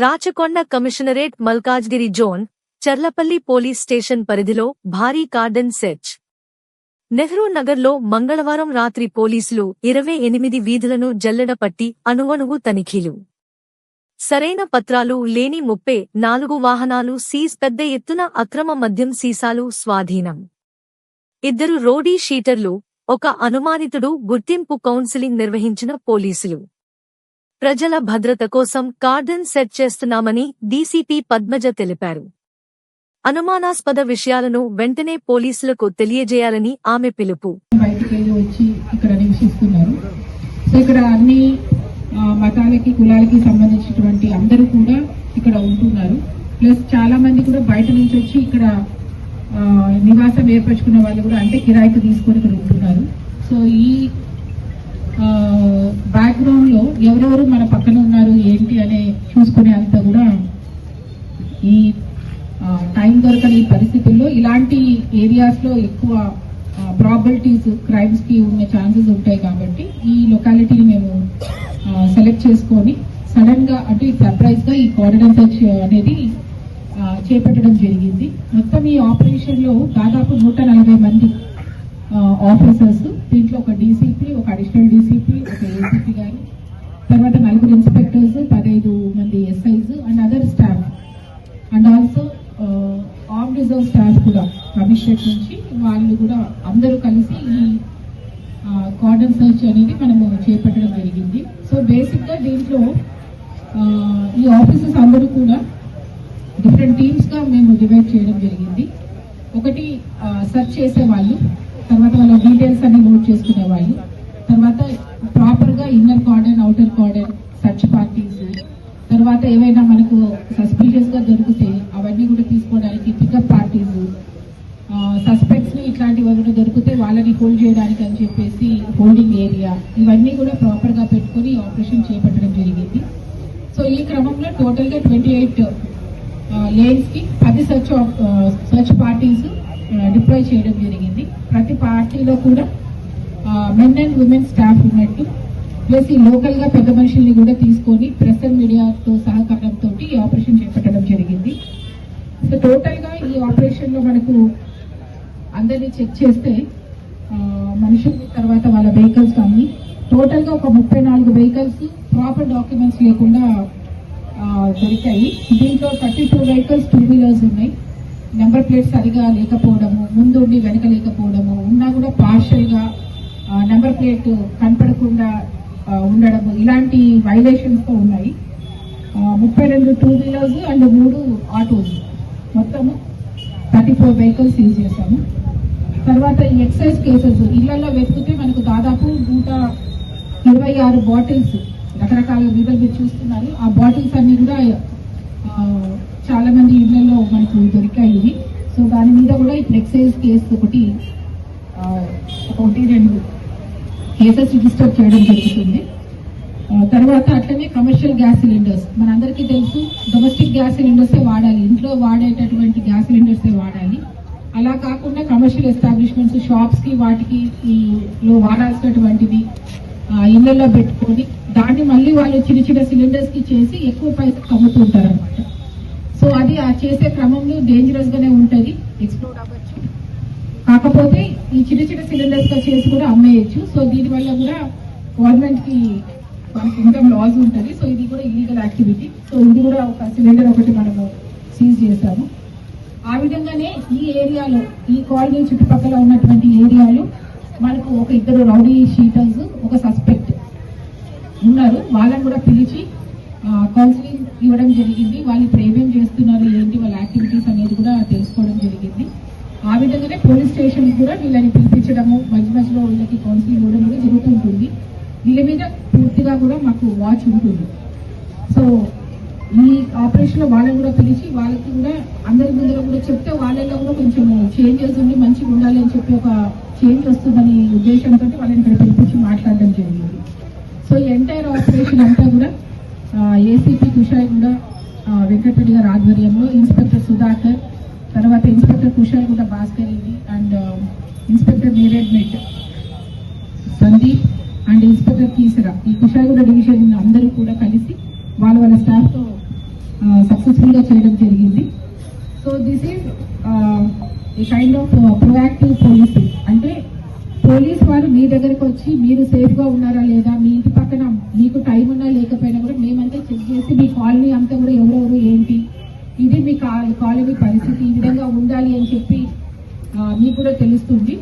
Rachakonda commissionerate Malkajgiri zone Cherlapally police station పరిధిలో భారీ cordon search. Nehru నగర్లో మంగళవారం రాత్రి పోలీసులు ఇరవై ఎనిమిది వీధులను జల్లెడపట్టి అణువణువు తనిఖీలు. సరైన పత్రాలు లేని ముప్పై నాలుగు వాహనాలు సీజ్ పెద్ద ఎత్తున అక్రమ మద్యం సీసాలు స్వాధీనం. ఇద్దరు రోడీ షీటర్లు ఒక అనుమానితుడు గుర్తింపు కౌన్సిలింగ్ నిర్వహించిన పోలీసులు. ప్రజల భద్రత కోసం కార్డన్ సెట్ చేస్తున్నామని డీసీపీ పద్మజ తెలిపారు. అనుమానాస్పద విషయాలను వెంటనే పోలీసులకు తెలియజేయాలని ఆమె పిలుపు. ఇక్కడ నివసిస్తున్నారు. సో ఇక్కడ అన్ని మతాలకి కులాలకి సంబంధించినటువంటి అందరూ కూడా ఇక్కడ ఉంటున్నారు. ప్లస్ చాలా మంది కూడా బయట నుంచి వచ్చి ఇక్కడ నివాసం ఏర్పరచుకున్న వాళ్ళు కూడా అంటే కిరాయికి తీసుకొని ఇక్కడ ఉంటున్నారు. సో ఈ బ్యాక్గ్రౌండ్లో ఎవరెవరు మన పక్కన ఉన్నారు ఏంటి అనే చూసుకునే అంత కూడా ఈ టైం దొరకని పరిస్థితుల్లో ఇలాంటి ఏరియాస్లో ఎక్కువ ప్రాబిలిటీస్ క్రైమ్స్కి ఉన్న ఛాన్సెస్ ఉంటాయి కాబట్టి ఈ లొకాలిటీని మేము సెలెక్ట్ చేసుకొని సడన్గా అంటే సర్ప్రైజ్గా ఈ కారిడర్ సెర్చ్ అనేది చేపట్టడం జరిగింది. మొత్తం ఈ ఆపరేషన్లో దాదాపు నూట నలభై మంది ఆఫీసర్స్ దీంట్లో ఒక డీసీపీ ఒక అడిషనల్ డీసీపీ ఒక ఏసీపీ గారు తర్వాత నలుగురు ఇన్స్పెక్టర్స్ పదహైదు మంది SIs and other staff and also arm reserve staff కూడా అభిషేక్ నుంచి వాళ్ళు కూడా అందరూ కలిసి ఈ కార్డన్ సర్చ్ అనేది మనము చేపట్టడం జరిగింది. సో బేసిక్గా దీంట్లో ఈ ఆఫీసర్స్ అందరూ కూడా డిఫరెంట్ టీమ్స్గా మేము డివైడ్ చేయడం జరిగింది. ఒకటి సెర్చ్ చేసే వాళ్ళు తర్వాత వాళ్ళ డీటెయిల్స్ అన్ని నోట్ చేసుకునే వాళ్ళు తర్వాత ప్రాపర్గా inner cordon outer cordon search parties తర్వాత ఏవైనా మనకు సస్పీషియస్గా దొరికితే అవన్నీ కూడా తీసుకోవడానికి పికప్ పార్టీస్ సస్పెక్ట్స్ని ఇట్లాంటివి ఏమైనా దొరికితే వాళ్ళని హోల్డ్ చేయడానికి అని చెప్పేసి హోల్డింగ్ ఏరియా ఇవన్నీ కూడా ప్రాపర్గా పెట్టుకొని ఆపరేషన్ చేపట్టడం జరిగింది. సో ఈ క్రమంలో టోటల్గా ట్వంటీ ఎయిట్ లేన్స్కి పది సర్చ్ సర్చ్ పార్టీస్ డిప్లాయ్ చేయడం జరిగింది. ప్రతి పార్టీలో కూడా మెన్ అండ్ ఉమెన్ స్టాఫ్ ఉన్నట్టు ప్లస్ ఈ లోకల్గా పెద్ద మనుషుల్ని కూడా తీసుకొని ప్రెస్ అండ్ మీడియాతో సహకారంతో ఈ ఆపరేషన్ చేపట్టడం జరిగింది. సో టోటల్గా ఈ ఆపరేషన్లో మనకు అందరినీ చెక్ చేస్తే మనుషుల తర్వాత వాళ్ళ వెహికల్స్ అన్ని టోటల్గా ఒక ముప్పై నాలుగు వెహికల్స్ ప్రాపర్ డాక్యుమెంట్స్ లేకుండా దొరికాయి. దీంట్లో thirty two vehicles two wheelers ఉన్నాయి. నెంబర్ ప్లేట్ సరిగా లేకపోవడము ముందు ఉండి వెనక లేకపోవడము ఉన్నా కూడా పార్షల్గా నెంబర్ ప్లేట్ కనపడకుండా ఉండడము ఇలాంటి వైలేషన్స్తో ఉన్నాయి. ముప్పై రెండు టూ వీలర్స్ అండ్ మూడు ఆటోస్ మొత్తము థర్టీ ఫోర్ వెహికల్స్ యూజ్ చేశాము. తర్వాత ఈ ఎక్సైజ్ కేసెస్ ఇళ్ళలో వెతికితే మనకు దాదాపు నూట ఇరవై ఆరు బాటిల్స్ రకరకాల వీధులు మీరు చూస్తున్నారు. ఆ బాటిల్స్ అన్నీ కూడా చాలా మంది ఇళ్ళలో మనకు దొరికాయి. ఇవి సో దాని మీద కూడా ఇప్పుడు ఎక్సైజ్ కేసు ఒకటి ఒకటి రెండు కేసెస్ రిజిస్టర్ చేయడం జరుగుతుంది. తర్వాత అట్లనే కమర్షియల్ గ్యాస్ సిలిండర్స్. మనందరికీ తెలుసు డొమెస్టిక్ గ్యాస్ సిలిండర్స్ వాడాలి. ఇంట్లో వాడేటటువంటి గ్యాస్ సిలిండర్సే వాడాలి. అలా కాకుండా కమర్షియల్ ఎస్టాబ్లిష్మెంట్స్ షాప్స్కి వాటికి ఈ లో వాడాల్సినటువంటివి ఇళ్ళలో పెట్టుకొని దాన్ని మళ్ళీ వాళ్ళు చిన్న చిన్న సిలిండర్స్కి చేసి ఎక్కువ పైసలు అమ్ముతుంటారు అనమాట సో అది ఆ చేసే క్రమంలో డేంజరస్ గానే ఉంటది. ఎక్స్ప్లోడ్ అవ్వచ్చు. కాకపోతే ఈ చిన్న చిన్న సిలిండర్స్గా చేసి కూడా అమ్మేయచ్చు. సో దీని వల్ల కూడా గవర్నమెంట్కి మనకి ఇన్కమ్ లాస్ ఉంటుంది. సో ఇది కూడా ఇల్లీగల్ యాక్టివిటీ సో ఇది కూడా ఒక సిలిండర్ ఒకటి మనము సీజ్ చేశాము ఆ విధంగానే ఈ ఏరియాలో ఈ కాలనీ చుట్టుపక్కల ఉన్నటువంటి ఏరియాలో మనకు ఒక ఇద్దరు రౌడీ షీటర్స్ ఒక సస్పెక్ట్ ఉన్నారు. వాళ్ళని కూడా పిలిచి కౌన్సిలింగ్ ఇవ్వడం జరిగింది. వాళ్ళు ఇప్పుడు ఏమేం చేస్తున్నారు ఏంటి వాళ్ళ యాక్టివిటీస్ అనేది కూడా తెలుసుకోవడం జరిగింది. ఆ విధంగానే పోలీస్ స్టేషన్ కూడా వీళ్ళని పిలిపించడము మధ్య మధ్యలో వీళ్ళకి కౌన్సిలింగ్ ఇవ్వడం కూడా జరుగుతుంటుంది. వీళ్ళ మీద పూర్తిగా కూడా మాకు వాచ్ ఉంటుంది. సో ఈ ఆపరేషన్లో వాళ్ళని కూడా పిలిచి వాళ్ళకి కూడా అందరి ముందర కూడా చెప్తే వాళ్ళలో కూడా కొంచెం చేంజెస్ ఉండి మంచిగా ఉండాలి అని చెప్పి ఒక చేంజ్ వస్తుందని ఉద్దేశంతో వాళ్ళని ఇక్కడ పిలిపించి మాట్లాడడం జరిగింది. సో ఈ ఎంటైర్ ఆపరేషన్ అంతా కూడా ఏసీపీ కుషాయిగూడ కూడా వెంకటరెడ్డి గారి ఆధ్వర్యంలో ఇన్స్పెక్టర్ సుధాకర్ తర్వాత ఇన్స్పెక్టర్ కుషాయిగూడ కూడా Bhaskar Reddy and inspector Neredmet Sandeep and inspector Keesara. ఈ కుషాయిగూడ డివిజన్ అందరూ కూడా కలిసి వాళ్ళ వాళ్ళ స్టాఫ్తో సక్సెస్ఫుల్గా చేయడం జరిగింది. So this is a kind of proactive policing అంటే పోలీస్ వారు మీ దగ్గరకు వచ్చి మీరు సేఫ్గా ఉన్నారా లేదా మీ ఇంటి పక్కన మీకు టైం ఉన్నా లేకపోయినా కూడా మేమంతా చెక్ చేసి మీ కాలనీ అంతా కూడా ఎవరెవరు ఏంటి? ఇది మీ కా- కాలనీ పరిస్థితి ఈ విధంగా ఉండాలి అని చెప్పి మీకు కూడా తెలుస్తుంది.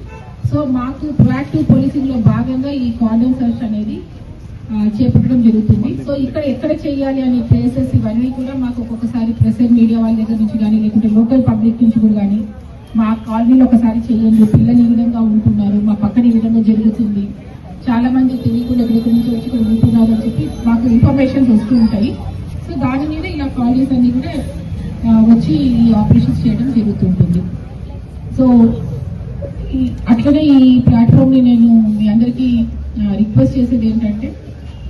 సో మాకు ప్రొయాక్టివ్ పోలీసింగ్లో భాగంగా ఈ కార్డన్ సర్చ్ అనేది చేపట్టడం జరుగుతుంది. సో ఇక్కడ ఎక్కడ చేయాలి అనే ప్లేసెస్ ఇవన్నీ కూడా మాకు ఒక్కొక్కసారి ప్రెసెంట్ మీడియా వాళ్ళ దగ్గర నుంచి కానీ లేకుంటే లోకల్ పబ్లిక్ నుంచి కూడా కానీ మా కాలనీలో ఒకసారి చేయండి. పిల్లలు ఈ విధంగా ఉంటున్నారు మా పక్కన ఈ విధంగా జరుగుతుంది. చాలా మంది తెలియకుండా ఎక్కడి గురించి వచ్చి ఇక్కడ ఉంటున్నారు అని చెప్పి మాకు ఇన్ఫర్మేషన్స్ వస్తూ ఉంటాయి. సో దాని మీద ఇలా కాలేజ్ అన్ని కూడా వచ్చి ఈ ఆపరేషన్స్ చేయడం జరుగుతుంటుంది. సో ఈ- అట్లనే ఈ ప్లాట్ఫామ్ని నేను మీ అందరికీ రిక్వెస్ట్ చేసేది ఏంటంటే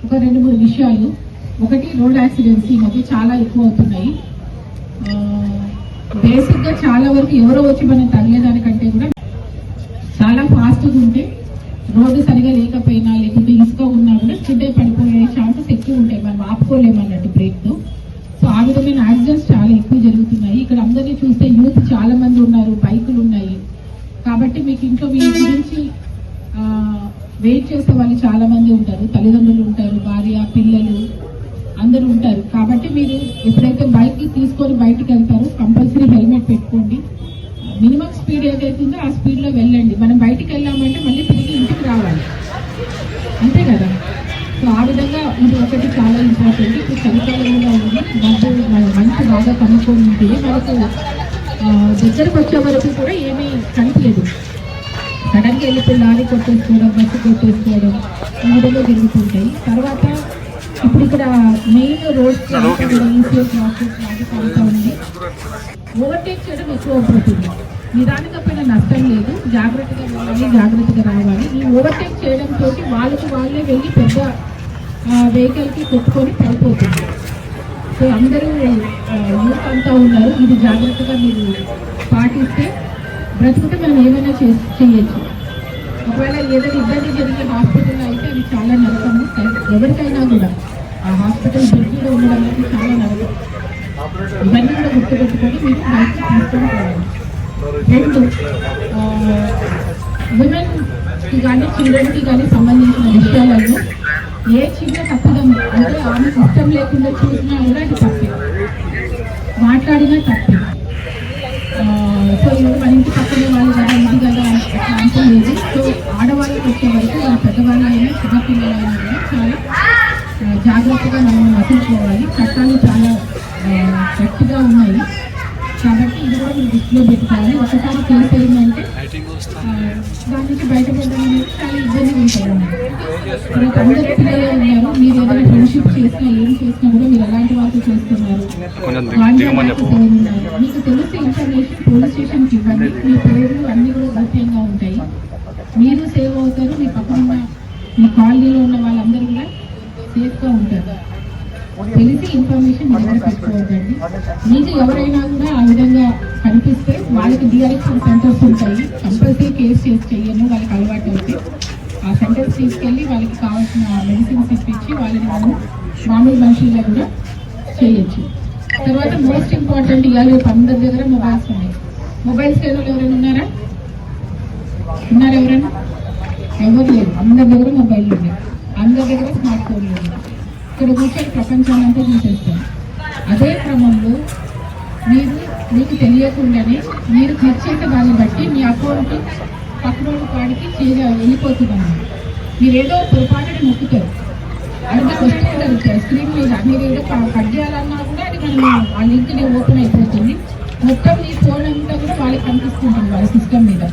ఒక రెండు మూడు విషయాలు. ఒకటి రోడ్ యాక్సిడెంట్స్ ఈ మధ్య చాలా ఎక్కువ అవుతున్నాయి. బేసిక్గా చాలా వరకు ఎవరో వచ్చి మనం తగిలేదానికంటే కూడా చాలా ఫాస్ట్గా ఉంటే రోడ్డు సరిగా లేకపోయినా లేకుంటే ఇసుక ఉన్నా కూడా కింద ఇది ఒకటి చాలా ఇంపార్టెంట్ ఇప్పుడు చలికాలంలో ఉంది డబ్బు మంచి బాగా కనుక్కొని ఉంటుంది మనకు దగ్గరకు వచ్చే వరకు కూడా ఏమీ కనిపించదు. సడన్గా వెళ్ళిపోయి లారీ కొట్టేసుకోవడం బస్సు కొట్టేసుకోవడం ఈ విధంగా జరుగుతుంటాయి తర్వాత ఇప్పుడు ఇక్కడ మెయిన్ రోడ్ ఈసీఎల్ ట్రాఫిక్ లాగా కలుగుతా ఉంది. ఓవర్టేక్ చేయడం ఎక్కువ అవుతుంది. నిదానికపోయినా నష్టం లేదు. జాగ్రత్తగా వెళ్ళాలి జాగ్రత్తగా రావాలి. ఈ ఓవర్టేక్ చేయడం తోటి వాళ్ళకి వాళ్ళే వెళ్ళి పెద్ద వెహికల్కి కొట్టుకొని పడిపోతుంది. సో అందరూ యూత్ అంతా ఉన్నారు. ఇది జాగ్రత్తగా మీరు పాటిస్తే బ్రతుకుంటే మనం ఏమైనా చే- చేయొచ్చు. ఒకవేళ ఏదైనా ఇబ్బంది జరిగే హాస్పిటల్ అయితే అది చాలా నరకము. ఎవరికైనా కూడా ఆ హాస్పిటల్ బెడ్లో ఉండడం అనేది చాలా నరకం. ఇవన్నీ కూడా గుర్తుపెట్టుకొని మీరు బయటకు తీసుకొని రెండు ఉమెన్కి కానీ చిల్డ్రన్కి కానీ సంబంధించిన విషయాలలో ఏ చిన్న తప్పిదం అంటే ఆమె ఇష్టం లేకుండా చూసినా కూడా అది తప్పే. మాట్లాడినా తప్పే. సో ఇది మన ఇంటి పక్కనే వాళ్ళు కదా ఇది కదా అంటే లేదు. సో ఆడవాళ్ళకి వచ్చే వరకు వాళ్ళ పెద్దవాళ్ళైనా చిన్నపిల్లలైనా కూడా చాలా జాగ్రత్తగా మనం నటించుకోవాలి చట్టాలు చాలా గట్టిగా ఉన్నాయి. కాబట్టి ఇది కూడా మీరు దృష్టిలో పెట్టుకోవాలి. ఒకసారి ఆ, దాని నుంచి బయటపడడం అనేది చాలా ఇబ్బంది ఉంటుంది అన్నమాట. అందరు పిల్లలే ఉన్నారు. మీరు ఏదైనా ఫ్రెండ్షిప్ చేసినా ఏం చేసినా కూడా మీరు ఎలాంటి వాళ్ళతో చేస్తున్నారు. వాళ్ళు ఉన్నారు. మీకు తెలిసే ఇన్ఫర్మేషన్ పోలీస్ స్టేషన్కి ఇవ్వండి. మీ పేర్లు అన్ని కూడా గోప్యంగా ఉంటాయి. మీరు సేవ్ అవుతారు. మీ పక్కన ఉన్న మీ కాలనీలో ఉన్న వాళ్ళందరూ కూడా సేఫ్గా ఉంటారు. తెలిసి ఇన్ఫర్మేషన్ ఎవరు పెట్టుకోవద్దండి మీకు ఎవరైనా కూడా ఆ విధంగా కనిపిస్తే వాళ్ళకి డిఆర్ఎక్షన్ సెంటర్స్ ఉంటాయి. కంపల్సరీ కేసు చేసి చెయ్యను వాళ్ళకి అలవాటు అయితే. ఆ సెంటర్స్ తీసుకెళ్ళి వాళ్ళకి కావాల్సిన మెడిసిన్స్ ఇప్పించి వాళ్ళని మనం మామూలు మనుషుల్లో కూడా చేయొచ్చు. తర్వాత మోస్ట్ ఇంపార్టెంట్ ఇవాళ అందరి దగ్గర మొబైల్స్ ఉన్నాయి. మొబైల్స్ లేని ఎవరైనా ఉన్నారా? ఉన్నారు ఎవరైనా? ఎవరు లేరు. అందరి దగ్గర మొబైల్ ఉన్నాయి. అందరి దగ్గర స్మార్ట్ ఫోన్లు ఉన్నాయి. ఇక్కడ కూర్చొని ప్రపంచాన్ని చూసేస్తాం. అదే క్రమంలో మీరు మీకు తెలియకుండానే మీరు ఖర్చు దాన్ని బట్టి మీ అకౌంట్ పక్కన కాడికి చేయ వెళ్ళిపోతున్నాను మీరు ఏదో పొరపాటుని నొక్కుతారు. అది మీకు వస్తుంటుంది స్క్రీన్ మీద మీరు ఏదో కట్ చేయాలన్నా కూడా అది మనం ఆ లింక్ ఓపెన్ అయిపోతుంది. మొత్తం మీ ఫోన్ అంతా కూడా వాళ్ళకి కనిపిస్తుంటుంది వాళ్ళ సిస్టమ్ మీద.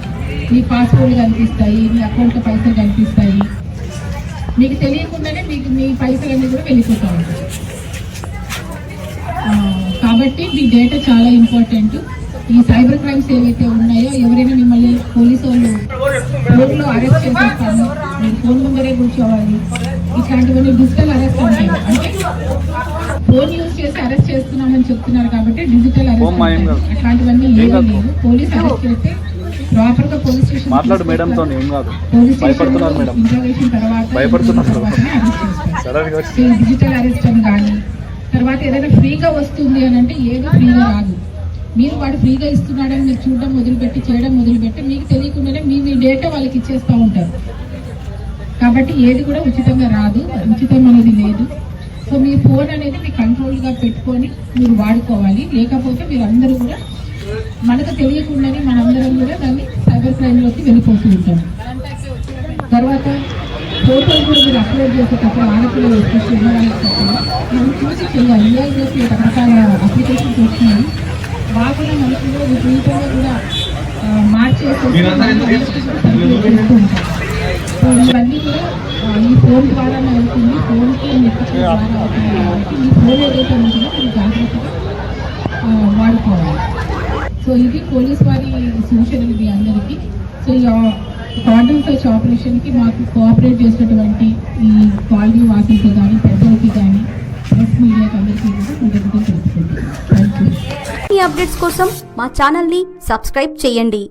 మీ పాస్వర్డ్ కనిపిస్తాయి మీ అకౌంట్లో పైసలు కనిపిస్తాయి. మీకు తెలియకుండానే మీకు మీ పైసలు అనేది కూడా వెళ్ళిపోతూ ఉంటాయి. కాబట్టి మీ డేటా చాలా ఇంపార్టెంట్ ఈ సైబర్ క్రైమ్స్ ఏవైతే ఉన్నాయో ఎవరైనా మిమ్మల్ని పోలీసు వాళ్ళు ఫోన్లో అరెస్ట్ చేసేస్తాను మీరు ఫోన్ ముందరే కూర్చోవాలి. ఇట్లాంటివన్నీ డిజిటల్ అరెస్ట్ ఉంటాయి. అంటే ఫోన్ యూజ్ చేసి అరెస్ట్ చేస్తున్నామని చెప్తున్నారు కాబట్టి డిజిటల్ అరెస్ట్. అట్లాంటివన్నీ ఏమీ. లేవు పోలీస్ అరెస్ట్ చేస్తే ప్రాపర్గా పోలీస్ స్టేషన్ మాట్లాడు మేడంతో ఏం కాదు. పోలీస్ భయపడుతున్నారు మేడం ఇంటర్వేషన్ తర్వాత భయపడుతున్నారు. డిజిటల్ అరెస్ట్ అని కానీ తర్వాత ఏదైనా ఫ్రీగా వస్తుంది అని అంటే ఏది ఫ్రీగా రాదు మీరు వాడు ఫ్రీగా ఇస్తున్నాడని మీరు చూడడం మొదలుపెట్టి చేయడం మొదలుపెట్టి మీకు తెలియకుండానే మీ మీ డేటా వాళ్ళకి ఇచ్చేస్తూ ఉంటారు. కాబట్టి ఏది కూడా ఉచితంగా రాదు ఉచితం అనేది లేదు. సో మీ ఫోన్ అనేది మీ కంట్రోల్గా పెట్టుకొని మీరు వాడుకోవాలి. లేకపోతే మీరు అందరూ కూడా మనకు తెలియకుండానే మనందరం కూడా దాన్ని సైబర్ క్రైమ్లోకి వెళ్ళిపోతూ ఉంటాం. తర్వాత ఫోటోలు కూడా మీరు అప్లోడ్ చేసేటప్పుడు ఆడపిల్లలు ఎస్పెషల్ మనం చూసి చేయాలి ఏఐలోకి రకరకాల అప్లికేషన్స్ వచ్చినాయి బాగా మనుషులు విపరీతంగా కూడా ఆ, మార్చేసేసి circulate చేస్తూ ఉంటారు. సో ఇవన్నీ కూడా ఈ ఫోన్ ద్వారానే అవుతుంది ఫోన్కి నెట్వర్క్ ద్వారా అవుతుంది కాబట్టి ఈ ఫోన్ ఏదైతే ఉంటుందో మీరు జాగ్రత్తగా వాడుకోవాలి. సో ఇది పోలీస్ వారి సూచనలు మీ అందరికీ. సో ఈ కార్డన్ సర్చ్ ఆపరేషన్కి మాకు కోఆపరేట్ చేసినటువంటి ఈ కాలనీ వాసులకి కానీ పెద్దలకి కానీ ప్రెస్ మీడియాకి అందరికీ కూడా కృతజ్ఞతలు తెలుపుకుంటున్నాను థ్యాంక్ యూ అప్డేట్స్ కోసం మా ఛానల్ని సబ్స్క్రైబ్ చేయండి.